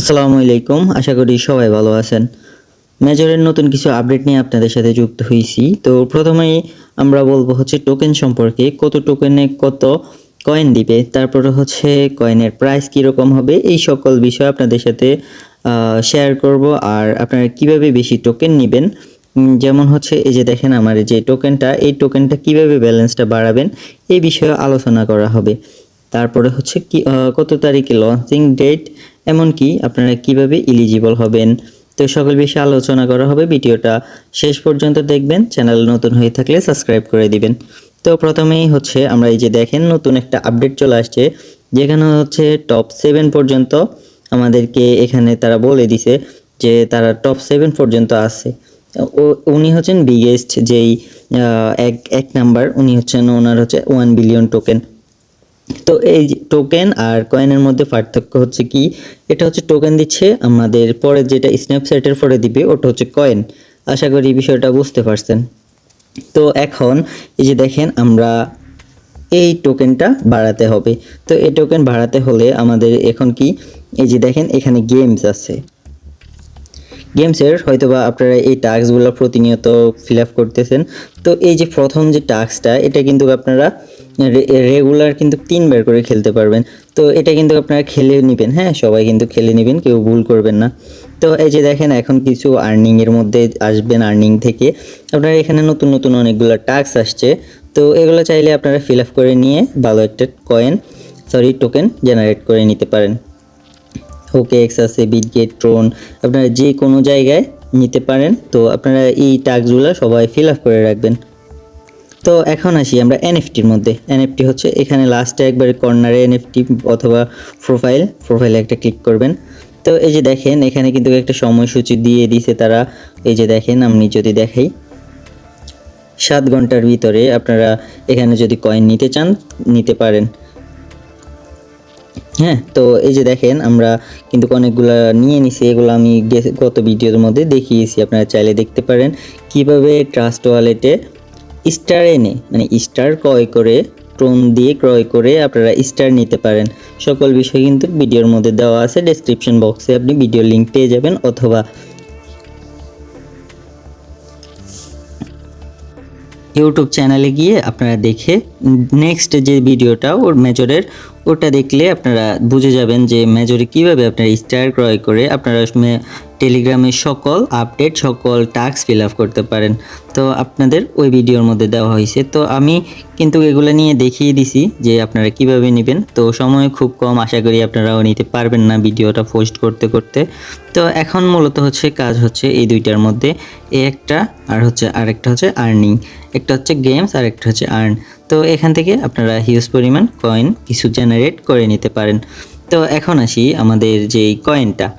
আসসালামু আলাইকুম, আশা করি সবাই ভালো আছেন। মেজরের নতুন কিছু আপডেট নিয়ে আপনাদের সাথে যুক্ত হয়েছি তো প্রথমেই আমরা বলব হচ্ছে টোকেন সম্পর্কে, কত টোকেনে কত কয়েন দিবে, তারপরে হচ্ছে কয়েনের প্রাইস কীরকম হবে, এই সকল বিষয় আপনাদের সাথে শেয়ার করব। আর আপনারা কীভাবে বেশি টোকেন নেবেন যেমন হচ্ছে এই যে দেখেন আমার যে টোকেনটা এই টোকেনটা কীভাবে ব্যালেন্সটা বাড়াবেন, এই বিষয়ে আলোচনা করা হবে। তারপরে হচ্ছে কি কত তারিখে লঞ্চিং ডেট এমনকি আপনারা কীভাবে ইলিজিবল হবেন। তো সকল বিষয়ে আলোচনা করা হবে, ভিডিওটা শেষ পর্যন্ত দেখবেন, চ্যানেল নতুন হয়ে থাকলে সাবস্ক্রাইব করে দিবেন। তো প্রথমেই হচ্ছে আমরা এই যে দেখেন, নতুন একটা আপডেট চলে আসছে, যেখানে হচ্ছে টপ সেভেন পর্যন্ত আমাদেরকে এখানে তারা বলে দিছে যে তারা টপ সেভেন পর্যন্ত আছে। উনি হচ্ছেন বিগেস্ট যেই এক এক নাম্বার উনি হচ্ছেন ওনার হচ্ছে ওয়ান বিলিয়ন টোকেন তো এই টোকেন আর কয়েনের মধ্যে পার্থক্য হচ্ছে কি? এটা হচ্ছে টোকেন দিচ্ছে আমাদের পরে যেটা স্ন্যাপচ্যাটের পরে দিবে, ওটা হচ্ছে কয়েন আশা করি বিষয়টা বুঝতে পারছেন। তো এখন এই যে দেখেন আমরা এই টোকেনটা বাড়াতে হবে। তো এই টোকেন বাড়াতে হলে আমাদের এখন কি? এই যে দেখেন এখানে গেমস আছে। গেমসের হয়তো বা আপনারা এই টাস্কগুলো প্রতিনিয়ত ফিল আপ করতেছেন। তো এই যে প্রথম যে টাস্কটা এটা কিন্তু আপনারা রেগুলার কিন্তু তিনবার করে খেলতে পারবেন। তো এটা কিন্তু আপনারা খেলে নেবেন হ্যাঁ? সবাই কিন্তু খেলে নেবেন, কেউ ভুল করবেন না। তো এই যে দেখেন, এখন কিছু আর্নিংয়ের মধ্যে আসবেন আর্নিং থেকে। আপনারা এখানে নতুন নতুন অনেকগুলো টাস্ক আসছে। তো এগুলো চাইলে আপনারা ফিল আপ করে নিয়ে ভালো একটা কয়েন সরি টোকেন জেনারেট করে নিতে পারেন। ওকে এক্স আছে বিটগেট, ট্রোন, আপনারা যে কোনো জায়গায় নিতে পারেন। তো আপনারা এই টাস্কগুলো সবাই ফিল আপ করে রাখবেন। তো এখন আসি আমরা এনএফটির মধ্যে। এনএফটি হচ্ছে এখানে লাস্টে একবারে কর্নারে এনএফটি অথবা প্রোফাইল প্রোফাইলে একটা ক্লিক করবেন। তো এই যে দেখেন, এখানে কিন্তু একটা সময়সূচি দিয়ে দিছে তারা। এই যে দেখেন, আমি যদি দেখাই। সাত ঘণ্টার ভিতরে আপনারা এখানে যদি কয়েন নিতে চান, নিতে পারেন। হ্যাঁ। তো এই যে দেখেন, আমরা কিন্তু অনেকগুলা নিয়ে নিছি, এগুলো আমি গত ভিডিওর মধ্যে দেখিয়েছি, আপনারা চাইলে দেখতে পারেন। কীভাবে ট্রাস্ট ওয়ালেটে স্টার এনে মানে স্টার ক্রয় করে টোন দিয়ে ক্রয় করে আপনারা স্টার নিতে পারেন। সকল বিষয় কিন্তু ভিডিওর মধ্যে দেওয়া আছে ডেসক্রিপশন বক্সে আপনি ভিডিও লিঙ্ক পেয়ে যাবেন, অথবা ইউটিউব চ্যানেলে গিয়ে আপনারা দেখে নেক্সট যে ভিডিওটা ওর মেজরের ওটা দেখলে আপনারা বুঝে যাবেন যে মেজরে কীভাবে আপনারা স্টার ক্রয় করে আপনারা মে- টেলিগ্রামের সকল আপডেট, সকল টাস্ক ফিল আপ করতে পারেন। তো আপনাদের ওই ভিডিওর মধ্যে দেওয়া হয়েছে। তো আমি কিন্তু এগুলো নিয়ে দেখিয়ে দিছি যে আপনারা কীভাবে নেবেন। তো সময় খুব কম, আশা করি আপনারাও নিতে পারবেন না ভিডিওটা পোস্ট করতে করতে। তো এখন মূলত হচ্ছে কাজ হচ্ছে এই দুইটার মধ্যে। এ একটা আর হচ্ছে আরেকটা হচ্ছে আর্নিং একটা হচ্ছে গেমস আর একটা হচ্ছে আর্ন তো এখান থেকে আপনারা হিউজ পরিমাণ কয়েন কিছু জেনারেট করে নিতে পারেন। তো এখন আসি আমাদের যেই কয়েনটা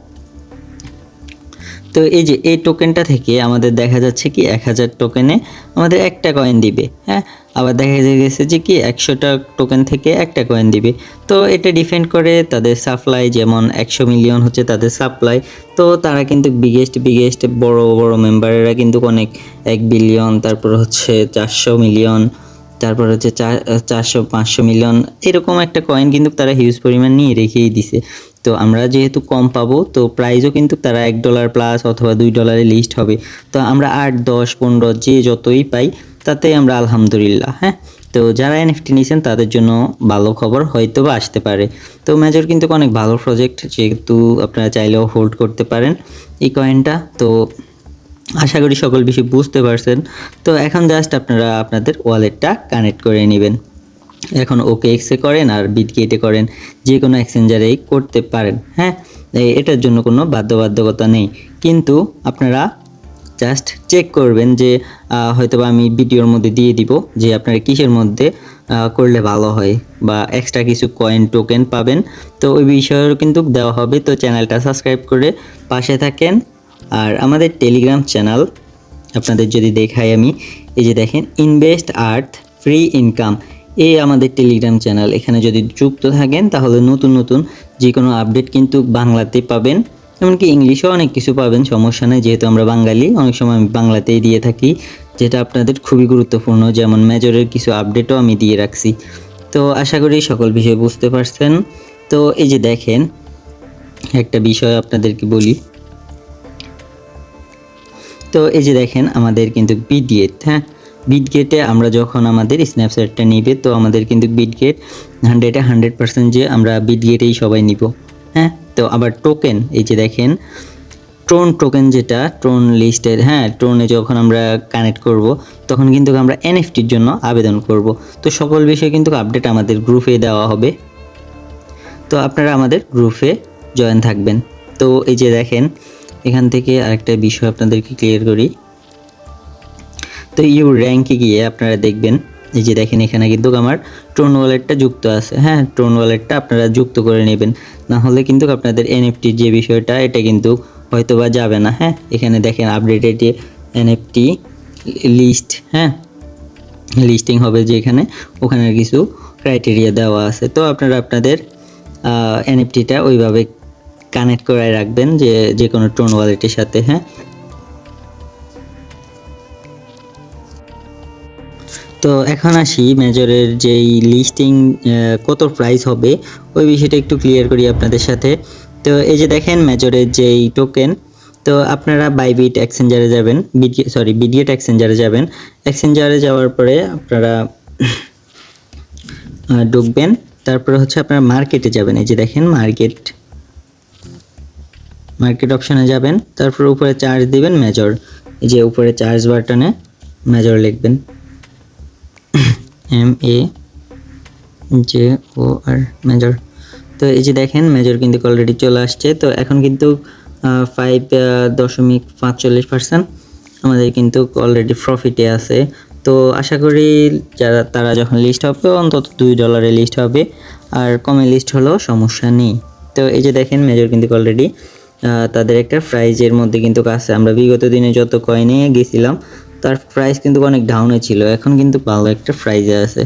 তো এই যে এই টোকেনটা থেকে আমাদের দেখা যাচ্ছে কি এক হাজার টোকেনে আমাদের একটা কয়েন দিবে হ্যাঁ? আবার দেখা গেছে যে কি একশোটা টোকেন থেকে একটা কয়েন দিবে। তো এটা ডিপেন্ড করে তাদের সাপ্লাই যেমন একশো মিলিয়ন হচ্ছে তাদের সাপ্লাই তো তারা কিন্তু বিগেস্ট বিগেস্ট বড় বড় মেম্বারেরা কিন্তু অনেক এক বিলিয়ন তারপর হচ্ছে চারশো মিলিয়ন তারপর হচ্ছে চার- চারশো, পাঁচশো মিলিয়ন এরকম একটা কয়েন কিন্তু তারা হিউজ পরিমাণ নিয়ে রেখেই দিছে। তো আমরা যেহেতু কম পাবো, তো প্রাইজও কিন্তু তারা এক ডলার প্লাস অথবা দুই ডলারে লিস্ট হবে। তো আমরা আট, দশ, পনেরো যে যতই পাই তাতে আমরা আলহামদুলিল্লাহ হ্যাঁ? তো যারা এনএফটি নিয়েছেন তাদের জন্য ভালো খবর হয়তো বা আসতে পারে। তো মেজর কিন্তু অনেক ভালো প্রজেক্ট যেহেতু আপনারা চাইলেও হোল্ড করতে পারেন এই কয়েনটা তো আশা করি সকল বিষয় বুঝতে পারছেন। তো এখন জাস্ট আপনারা আপনাদের ওয়ালেটটা কানেক্ট করে নেবেন। এখন ওকে এক্সে করেন আর বিটগেটে করেন, যে কোনো এক্সচেঞ্জারেই করতে পারেন হ্যাঁ? এটার জন্য কোনো বাধ্যবাধকতা নেই। কিন্তু আপনারা জাস্ট চেক করবেন যে হয়তোবা আমি ভিডিওর মধ্যে দিয়ে দিব যে আপনারা কিসের মধ্যে করলে ভালো হয় বা এক্সট্রা কিছু কয়েন টোকেন পাবেন। তো ওই বিষয়েও কিন্তু দেওয়া হবে। তো চ্যানেলটা সাবস্ক্রাইব করে পাশে থাকেন। আর আমাদের টেলিগ্রাম চ্যানেল আপনাদের যদি দেখাই আমি, এই যে দেখেন ইনভেস্ট আর্থ ফ্রি ইনকাম এই আমাদের টেলিগ্রাম চ্যানেল এখানে যদি যুক্ত থাকেন, তাহলে নতুন নতুন যে কোনো আপডেট কিন্তু বাংলাতে পাবেন। এমনকি ইংলিশেও অনেক কিছু পাবেন, সমস্যা নেই। যেহেতু আমরা বাঙালি, অনেক সময় আমি বাংলাতেই দিয়ে থাকি, যেটা আপনাদের খুবই গুরুত্বপূর্ণ, যেমন মেজরের কিছু আপডেটও আমি দিয়ে রাখছি। তো আশা করি সকল বিষয় বুঝতে পারছেন। তো এই যে দেখেন, একটা বিষয় আপনাদেরকে বলি। তো এই যে দেখেন, আমাদের কিন্তু বিটগেট হ্যাঁ? বিটগেটে আমরা যখন আমাদের স্ন্যাপচ্যাটটা নিবে, তো আমাদের কিন্তু বিটগেট হান্ড্রেডে হান্ড্রেড পার্সেন্ট যে আমরা বিটগেটেই সবাই নিব। হ্যাঁ? তো আবার টোকেন এই যে দেখেন ট্রোন টোকেন যেটা ট্রোন লিস্টের হ্যাঁ ট্রোনে যখন আমরা কানেক্ট করব, তখন কিন্তু আমরা এনএফটির জন্য আবেদন করব। তো সকল বিষয়ে কিন্তু আপডেট আমাদের গ্রুপে দেওয়া হবে। তো আপনারা আমাদের গ্রুপে জয়েন থাকবেন। তো এই যে দেখেন, এখান থেকে আরেকটা বিষয় আপনাদেরকে ক্লিয়ার করি। তো ইউ র্যাঙ্কে গিয়ে আপনারা দেখবেন, এই যে দেখেন এখানে কিন্তু আমার ট্রোন ওয়ালেটটা যুক্ত আছে। হ্যাঁ ট্রোন ওয়ালেটটা আপনারা যুক্ত করে নেবেন। না হলে কিন্তু আপনাদের এনএফটির যে বিষয়টা, এটা কিন্তু হয়তো বা যাবে না। হ্যাঁ এখানে দেখেন আপডেটেড এনএফটি লিস্ট হ্যাঁ লিস্টিং হবে যে এখানে। ওখানে কিছু ক্রাইটেরিয়া দেওয়া আছে। তো আপনারা আপনাদের এনএফটিটা ওইভাবে কানেক্ট করে রাখবেন যে যে কোনো টোন ওয়ালেটের সাথে। হ্যাঁ তো এখন আসি মেজরের যেই লিস্টিং কত প্রাইস হবে, ওই বিষয়টা একটু ক্লিয়ার করি আপনাদের সাথে। তো এই যে দেখেন মেজরের যেই টোকেন তো আপনারা বাইবিট এক্সচেঞ্জারে যাবেন বিডি সরি বিডিএট এক্সচেঞ্জারে যাবেন। এক্সচেঞ্জারে যাওয়ার পরে আপনারা ঢুকবেন। তারপরে হচ্ছে আপনারা মার্কেটে যাবেন। এই যে দেখেন মার্কেট মার্কেট অপশনে যাবেন। তারপর উপরে চার্জ দিবেন মেজর এই যে উপরে চার্জ বাটনে মেজর লিখবেন। M A J O R major তো এই যে দেখেন মেজর কিন্তু অলরেডি চলে আসছে। তো এখন কিন্তু ফাইভ দশমিক পাঁচচল্লিশ পার্সেন্ট আমাদের কিন্তু অলরেডি প্রফিটে আছে। তো আশা করি যারা, তারা যখন লিস্ট হবে, অন্তত দুই ডলারে লিস্ট হবে। আর কমে লিস্ট হলেও সমস্যা নেই। তো এই যে দেখেন মেজর কিন্তু অলরেডি তাদের একটা প্রাইজের মধ্যে কিন্তু আছে। আমরা বিগত দিনে যত কয়েনে গেছিলাম তার প্রাইস কিন্তু অনেক ডাউনে ছিল, এখন কিন্তু ভালো একটা প্রাইজে আছে।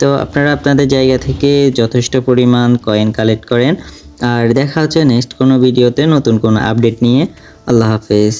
তো আপনারা আপনাদের জায়গা থেকে যথেষ্ট পরিমাণ কয়েন কালেক্ট করেন। আর দেখা হচ্ছে নেক্সট কোনো ভিডিওতে নতুন কোনো আপডেট নিয়ে। আল্লাহ হাফেজ।